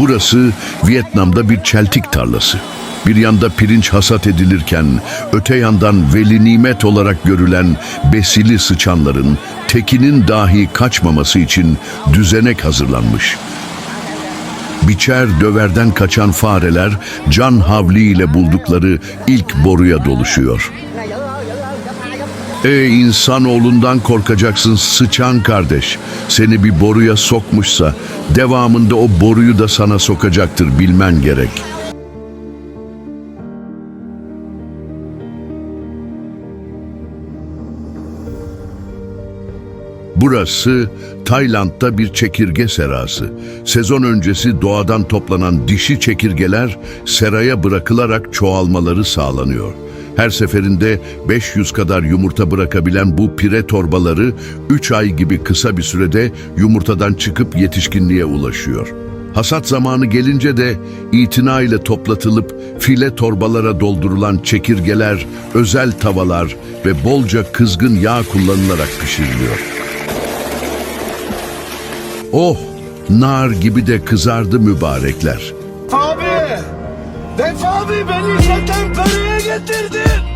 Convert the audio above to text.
Burası Vietnam'da bir çeltik tarlası. Bir yanda pirinç hasat edilirken öte yandan veli nimet olarak görülen besili sıçanların tekinin dahi kaçmaması için düzenek hazırlanmış. Biçer döverden kaçan fareler can havliyle buldukları ilk boruya doluşuyor. Ey insanoğlundan korkacaksın sıçan kardeş. Seni bir boruya sokmuşsa devamında o boruyu da sana sokacaktır bilmen gerek. Burası Tayland'da bir çekirge serası. Sezon öncesi doğadan toplanan dişi çekirgeler seraya bırakılarak çoğalmaları sağlanıyor. Her seferinde 500 kadar yumurta bırakabilen bu pire torbaları 3 ay gibi kısa bir sürede yumurtadan çıkıp yetişkinliğe ulaşıyor. Hasat zamanı gelince de itina ile toplatılıp file torbalara doldurulan çekirgeler, özel tavalar ve bolca kızgın yağ kullanılarak pişiriliyor. Oh, nar gibi de kızardı mübarekler. Abi! Def abi beni zaten karaya getirdin.